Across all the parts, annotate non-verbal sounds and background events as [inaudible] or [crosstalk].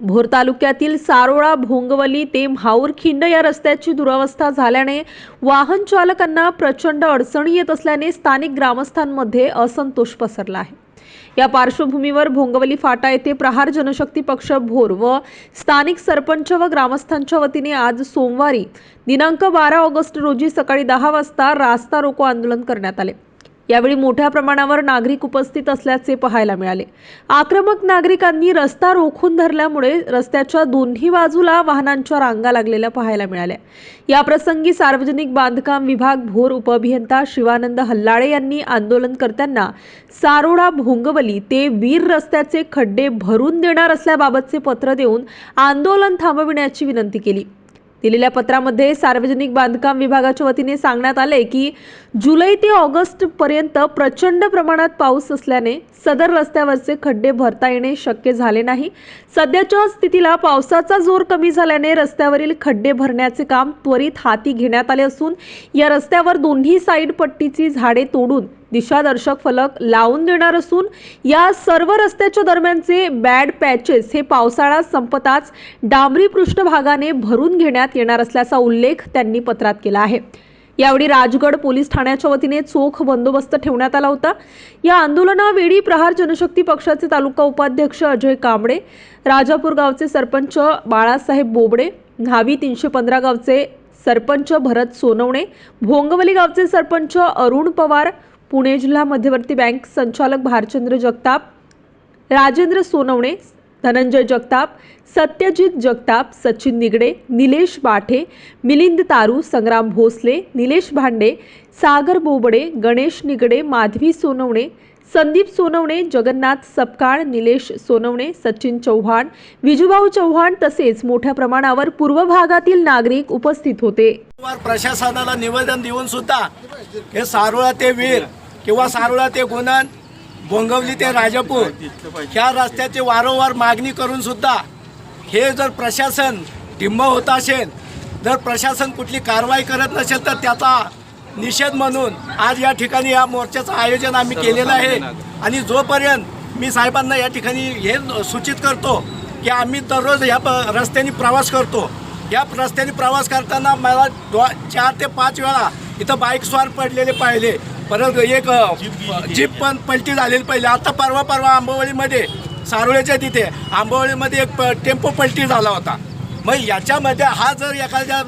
भोर तालुक्यातील सारोळा भोंगवली ते म्हाऊरखिंड या रस्त्याची दुरावस्था झाल्याने वाहन चालकांना प्रचंड अडचणी येत असल्याने स्थानिक ग्रामस्थांमध्ये असंतोष पसरला आहे. या पार्श्वभूमीवर भोंगवली फाटा येथे प्रहार जनशक्ती पक्ष भोर व स्थानिक सरपंच व ग्रामस्थांच्या वतीने आज सोमवारी दिनांक बारा ऑगस्ट रोजी सकाळी दहा वाजता रास्ता रोको आंदोलन करण्यात आले. यावेळी मोठ्या प्रमाणावर नागरिक उपस्थित असल्याचे पाहायला मिळाले. आक्रमक नागरिकांनी रस्ता रोखून धरल्यामुळे रस्त्याच्या दोन्ही बाजूला वाहनांच्या रांगा लागलेल्या पाहायला मिळाल्या. या प्रसंगी सार्वजनिक बांधकाम विभाग भोर उपअभियंता शिवानंद हल्लाळे यांनी आंदोलनकर्त्यांना सारोडा भोंगवली ते वीर रस्त्याचे खड्डे भरून देणार असल्याबाबतचे पत्र देऊन आंदोलन थांबविण्याची विनंती केली. दिलेल्या पत्रामध्ये सार्वजनिक बांधकाम विभागाच्या वतीने सांगण्यात आले की जुलै ते ऑगस्ट पर्यंत प्रचंड प्रमाणात पाऊस असल्याने सदर रस्त्यावरचे खड्डे भरता येणे शक्य झाले नाही. सध्याच्या स्थितीला पावसाचा जोर कमी झाल्याने रस्त्यावरील खड्डे भरण्याचे काम त्वरित हाती घेण्यात आले असून या रस्त्यावर दोन्ही साईड पट्टीची झाडे तोडून दिशादर्शक फलक लावून देणार असून या सर्व रस्त्याच्या दरम्यानचे बॅड पॅचेस हे पावसाळा संपताच डांबरी पृष्ठभागाने भरून घेण्यात येणार असल्याचा उल्लेख त्यांनी पत्रात केला आहे. यावेळी राजगड पोलीस ठाण्याच्या वतीने चोख बंदोबस्त ठेवण्यात आला होता. या आंदोलनावेळी प्रहार जनशक्ती पक्षाचे तालुका उपाध्यक्ष अजय कांबळे राजापूर गावचे सरपंच बाळासाहेब बोबडे न्हावी तीनशे पंधरा गावचे सरपंच भरत सोनवणे भोंगवली गावचे सरपंच अरुण पवार पुणे जिल्हा मध्यवर्ती बँक संचालक भारचंद्र जगताप राजेंद्र सोनवणे धनंजय जगताप सत्यजित जगताप सचिन निगडे निलेश बाठे मिलिंद तारू संग्राम भोसले निलेश भांडे सागर बोबडे गणेश निगडे माधवी सोनवणे संदीप सोनवणे जगन्नाथ सपकाळ निलेश सोनवणे सचिन चव्हाण विजूभाऊ चव्हाण तसेच मोठ्या प्रमाणावर पूर्व भागातील नागरिक उपस्थित होते. प्रशासनाला निवेदन देऊन सुद्धा हे सारोळा ते वीर किंवा सारोळा ते गुणन भोंगवली ते राजापूर ह्या रस्त्याची वारंवार मागणी करून सुद्धा हे जर प्रशासन ढिम्म होत असेल जर प्रशासन कुठली कारवाई करत नसेल तर त्याचा निषेध म्हणून आज या ठिकाणी या मोर्चाचं आयोजन आम्ही केलेलं आहे. आणि जोपर्यंत मी साहेबांना या ठिकाणी हे सूचित करतो की आम्ही दररोज ह्या प- रस्त्याने प्रवास करतो या रस्त्याने प्रवास करताना मला दो चार ते पाच वेळा इथं बाईक स्वार पडलेले पाहिले. परत एक जीप पण पलटी झालेली पाहिजे आता परवा परवा आंबवलीमध्ये सारोळ्याच्या तिथे आंबवलीमध्ये एक प- टेम्पो पलटी झाला होता. मग याच्यामध्ये हा जर एखाद्या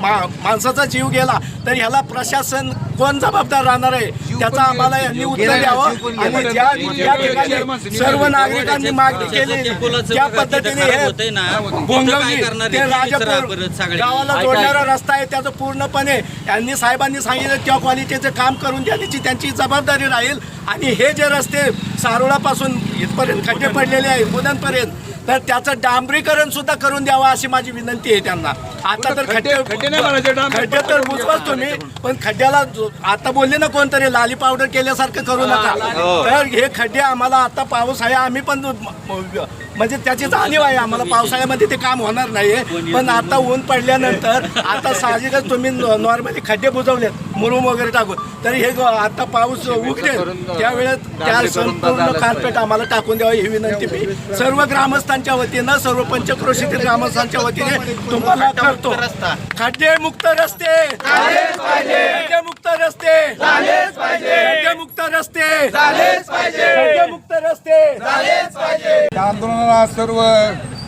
मा- माणसाचा जीव गेला तर ह्याला प्रशासन कोण जबाबदार राहणार आहे? त्याचा आम्हाला यांनी उत्तर द्यावं. आणि ज्या ठिकाणी सर्व नागरिकांनी मागणी केली त्या पद्धतीने हे ते राजापूर गावाला जोडणारा रस्ता आहे त्याचं पूर्णपणे यांनी साहेबांनी सांगितलं त्या क्वालिटीचं काम करून देण्याची त्यांची जबाबदारी राहील. आणि हे जे रस्ते सारोळापासून इथपर्यंत खड्डे पडलेले आहे मुलांपर्यंत तर त्याचं डांबरीकरण सुद्धा करून द्यावं अशी माझी विनंती आहे त्यांना. आता तर खड्डे खड्डे तर बुजवाच तुम्ही पण खड्ड्याला जो- आता बोलले ना कोणतरी लाली पावडर केल्यासारखं करू नका. तर हे खड्डे आम्हाला आता पाऊस आहे आम्ही पण म- म- म्हणजे त्याची जाणीव आहे आम्हाला. पावसाळ्यामध्ये ते काम होणार नाहीये. पण आता ऊन पडल्यानंतर आता साहजिकच तुम्ही नॉर्मली खड्डे बुजवलेत मुरुम वगैरे टाकून. तर हे आता पाऊस उघडेल त्यावेळेस त्या संपूर्ण कार्पेट आम्हाला टाकून द्यावं ही विनंती मी. सर्व ग्रामस्थांच्या वतीनं सर्व पंचक्रोशीतील ग्रामस्थांच्या वतीने तुम्हाला करतो खड्डे मुक्त रस्ते. खड्डे मुक्त रस्ते. खड्डे मुक्त रस्ते. खड्डे मुक्त रस्ते. या आंदोलनाला सर्व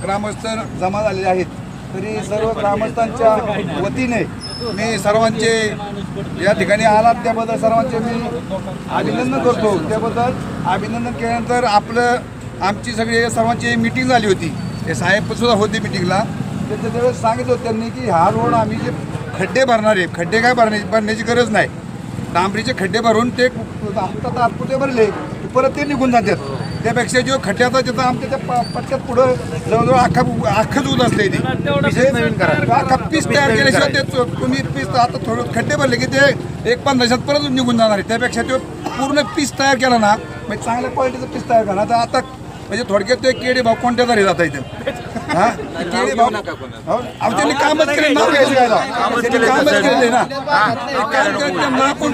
ग्रामस्थ जमा झालेले आहेत. तरी सर्व ग्रामस्थांच्या वतीने मी सर्वांचे या ठिकाणी आलात. त्याबद्दल सर्वांचे मी अभिनंदन करतो. त्याबद्दल अभिनंदन केल्यानंतर आपलं आमची सगळी सर्वांची मीटिंग झाली होती. हे साहेबसुद्धा होते मिटिंगला त्याच्या त्यावेळेस सांगितलं होतं त्यांनी की हा रोड आम्ही जे खड्डे भरणार आहे. खड्डे काय भरण्याची भरण्याची गरज नाही. डांबरीचे खड्डे भरून ते आता तात्पुरते भरले की परत ते निघून जातात. त्यापेक्षा जो खड्ड्याचा तिथं आमच्या त्या प- पट्ट्यात पुढं जवळजवळ अख्खा अख्खं दूध असले ते. अख्खा पीस तयार केल्याशिवाय ते तो- तुम्ही पीस आता थोडं खड्डे भरले की ते एक पंधराशात परत निघून जाणार आहे. त्यापेक्षा तो पूर्ण पीस तयार केला ना म्हणजे चांगल्या क्वालिटीचा पीस तयार करा तर आता म्हणजे थोडक्यात ते केडे भाव कोणत्या तरी जाता इथे? [laughs] हा? केळी भाऊ हो? अहो, त्यांनी कामच केले नाव घ्यायचं काय लाव? त्यांनी कामच केले ना. काम त्यांना आपण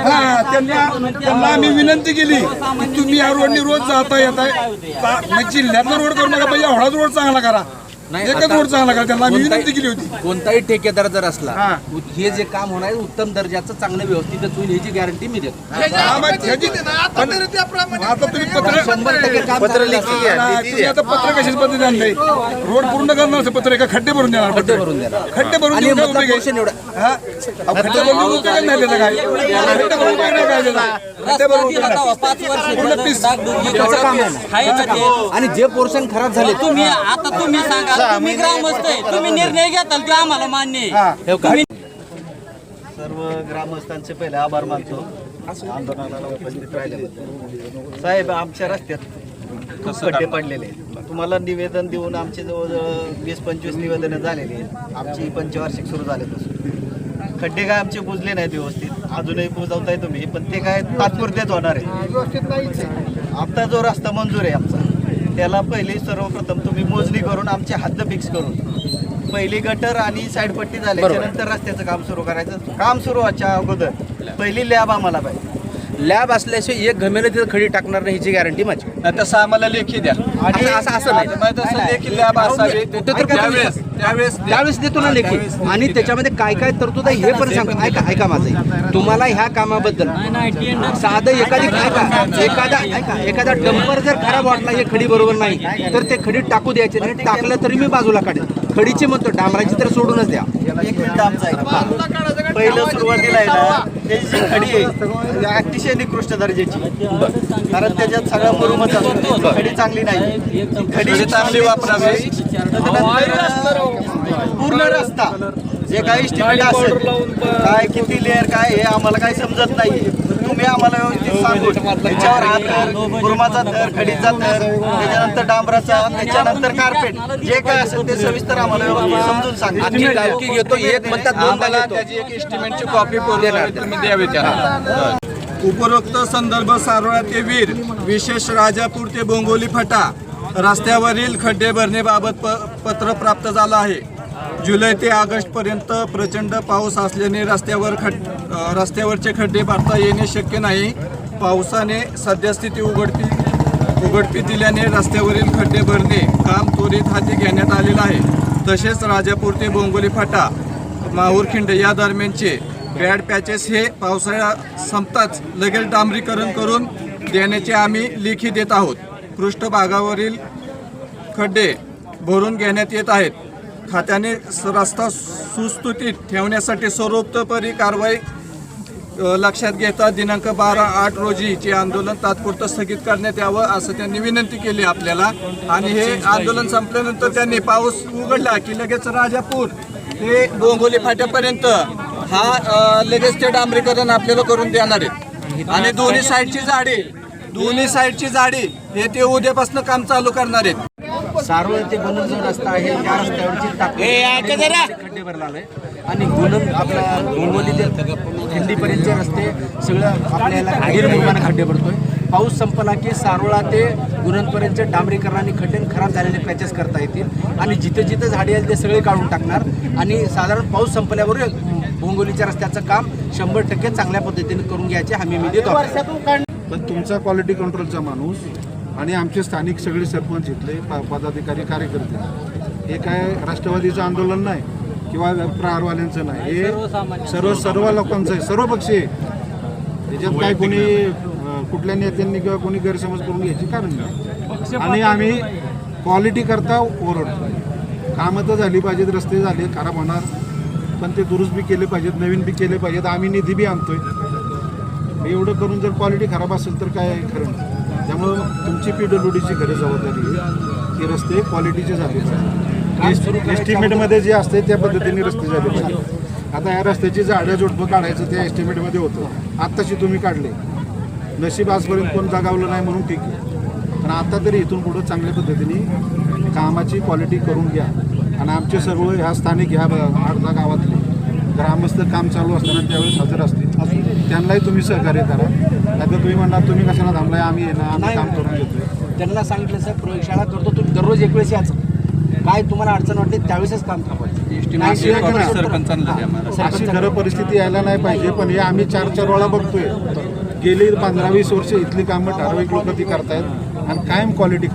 हा, त्यांना त्यांना आम्ही विनंती केली की तुम्ही या रोडनी रोज जाता येताय. चा- म्हणजे जिल्ह्यातला रोड करू नका पाहिजे एवढाच रोड चांगला करा. एकच त्यांना कोणताही- विनंती केली होती कोणताही ठेकेदार जर असला हा. हे जे काम होणार आहे उत्तम दर्जाचं चांगलं व्यवस्थित होईल याची गॅरंटी मी देतो हा, ह्याची- आता तुम्ही पत्र शंभर टक्के काम चांगलं असेल. तुम्ही आता पत्र कशाच पद्धती आणलंय रोड पूर्ण करणार असं पत्र एका खड्डे भरून देणार खड्डे भरून देणार. खड्डे भरून आणि देऊन काय मधला उपयोग आहे? portion एवढा- हा? अहो, खड्डे भरून उपयोग नाही त्याचा काय खड्डे भरून उपयोग नाही काय त्याचा खड्डे भरून उपयोग नाही. पाच वर्ष पूर्ण पीस त्याचं काम आहे. आहे ना ते. आणि जे पोर्शन खराब झाले तुम्ही आता तुम्ही सांगा तुम्ही ग्रामस्थ आहे. तुम्ही निर्णय घेताल तो आम्हाला मान्य आहे. हा. तुम्ही सर्व ग्रामस्थांचे पहिले आभार मानतो. आंदोलनाला उपस्थित राहिल्याबद्दल साहेब आमच्या रस्त्यात खूप खड्डे पडलेले. तुम्हाला निवेदन देऊन आमचे जवळजवळ वीस पंचवीस निवेदनं झालेली आहेत. आमची पंचवार्षिक सुरू झाल्यापासून खड्डे काय आमचे बुजले नाहीत व्यवस्थित. अजूनही बुजवताय तुम्ही पण ते काय तात्पुरतेच होणार आहे. आता जो रस्ता मंजूर आहे आमचा. त्याला पहिले सर्वप्रथम तुम्ही मोजणी करून आमचे हद्द फिक्स करून पहिली गटर आणि साईड पट्टी झाल्याच्यानंतर रस्त्याचं काम सुरू करायचं. काम सुरू व्हायच्या अगोदर पहिली लॅब आम्हाला पाहिजे. लॅब असल्याशिवाय एक घमेले तिथं खडी टाकणार नाही ह्याची गॅरंटी माझी. तसं आम्हाला लेखी द्या. आणि असं असं नाही तसं लेखी लॅब असावी. त्यावेळेस त्यावेळेस त्यावेळेस देतो ना लेखी. आणि त्याच्यामध्ये काय काय तरतूद आहे हे पण सांगतो ऐका ऐका माझं. तुम्हाला ह्या कामाबद्दल. साधं एखादी ऐका एखादा ऐका एखादा डंपर जर खराब वाटला हे खडी बरोबर नाही तर ते खडीत टाकू द्यायचे. नाही टाकलं तरी मी बाजूला काढेन. खडीची म्हणतो डांबराची तर सोडूनच द्या. एक मिनिट आमचा पहिलं सुरुवातीला आहे ना त्याची जी खडी आहे ती अतिशय निकृष्ट दर्जाची. कारण त्याच्यात सगळा मुरुमच असतो. खडी चांगली नाही. ती खडी चांगली वापरावी. त्याच्यानंतर पूर्ण रस्ता. जे काही estimate असेल काय किती लेअर काय हे आम्हाला काही समजत नाही. तुम्ही आम्हाला व्यवस्थित सांगून त्याच्यावर हा थर मुरुमाचा थर खडीचा थर त्याच्यानंतर डांबराचा त्याच्यानंतर कार्पेट जे काय असेल ते सविस्तर आम्हाला व्यवस्थित समजून सांगा. आम्ही घेतो एक म्हणतात घेतो त्याची एक एस्टिमेटची कॉपी करून तुम्ही द्यावी त्यांना उपरोक्त संदर्भ सारोळा ते वीर विशेष राजापूर ते बोंगोली फटा. रस्त्यावरील खड्डे भरण्याबाबत प पत्र प्राप्त झालं आहे. जुलै ते ऑगस्टपर्यंत प्रचंड पाऊस असल्याने रस्त्यावर खड रस्त्यावरचे खड्डे भरता येणे शक्य नाही. पावसाने सद्यस्थिती उघडपी उघडपी दिल्याने रस्त्यावरील खड्डे भरणे काम त्वरित हाती घेण्यात आलेलं आहे. तसेच राजापूर ते बोंगोली फाटा माहूरखिंड या दरम्यानचे बॅड पॅचेस हे पावसाळा संपताच लगेच डांबरीकरण करून देण्याचे आम्ही लेखी देत आहोत. पृष्ठभागावरील खड्डे भरून घेण्यात येत आहेत. खात्याने स- रस्ता सुस्थितीत ठेवण्यासाठी सर्वोत्तपरी कारवाई लक्षात घेता दिनांक बारा आठ रोजीचे आंदोलन तात्पुरतं स्थगित करण्यात यावं असं त्यांनी विनंती केली आपल्याला. आणि हे आंदोलन संपल्यानंतर त्यांनी पाऊस उघडला की लगेच राजापूर ते डोंगोली फाट्यापर्यंत हा लगेच ते डांबरीकरण आपल्याला करून देणार आहेत आणि दोन्ही साईडची जाडी दोन्ही साईडची जाडी हे ते उद्यापासून काम चालू करणार आहेत. सारोळ ते गुणन जो रस्ता आहे त्या रस्त्यावरची टाकली खड्डे भरला आलोय आणि गुणन आपला डोंगोली ते खिंडीपर्यंतचे रस्ते सगळं आपल्याला खाडील मुरमाने खड्डे भरतोय. पाऊस संपला की सारोळा ते गुणनपर्यंतचे डांबरीकरणाने खड्डे आणि खराब झालेले पॅचेस करता येतील. आणि जिथे जिथे झाडे आहेत ते सगळे काढून टाकणार. आणि साधारण पाऊस संपल्यावर बोंगोलीच्या रस्त्याचं काम शंभर टक्के चांगल्या पद्धतीने करून घ्यायचे हमी मी देतो पण तुमचा क्वालिटी कंट्रोलचा माणूस आणि आमचे स्थानिक सगळे सरपंच इथले पदाधिकारी कार्यकर्ते. हे काय राष्ट्रवादीचं आंदोलन नाही किंवा प्रहारवाल्यांचं नाही. हे सर्व सर्व लोकांचं आहे. सर्व पक्षी आहे. त्याच्यात काय कोणी कुठल्या नेत्यांनी किंवा कोणी गैरसमज करून घ्यायची कारण नाही. आणि आम्ही क्वालिटी करता ओरडतो कामं तर झाली पाहिजेत रस्ते झाले खराब होणार. पण ते दुरुस्त बी केले पाहिजेत नवीन बी केले पाहिजेत. आम्ही निधी बी आणतोय. एवढं करून जर क्वालिटी खराब असेल तर काय खरं त्यामुळं तुमची पी डब्ल्यू डीची खरी जबाबदारी आहे की रस्ते क्वालिटीचे झाले पाहिजे. एस्टिमेटमध्ये जे असते त्या पद्धतीने रस्ते झाले पाहिजे. आता या रस्त्याची झाडं जोडपं काढायचं त्या एस्टिमेटमध्ये होतं. आत्ताशी तुम्ही काढले. नशीब आजपर्यंत कोण जागावलं नाही म्हणून ठीक आहे. पण आता तरी इथून पुढं चांगल्या पद्धतीने कामाची क्वालिटी करून घ्या. आणि आमचे सर्व ह्या स्थानिक ह्या आडदा गावातले ग्रामस्थ काम चालू असताना त्यावेळेस हजर असतील. त्यांनाही तुम्ही सहकार्य करा. नाही तर तुम्ही म्हणणार तुम्ही कशाला थांबलाय? आम्ही येणार आम्ही काम करून घेतोय. त्यांना सांगितलं सर प्रयोगशाळा करतो तुम्ही दररोज एक वेळेस याचं काय तुम्हाला अडचण वाटते त्यावेळेसच काम थांबायचं नाही, अशी का नाही? सरपंचांना अशी खरं परिस्थिती यायला नाही पाहिजे पण हे आम्ही चार चार वेळा बघतोय. गेली पंधरा वीस वर्ष इथली कामं ठराविक लोक ती करतायत आणि कायम क्वालिटी खराब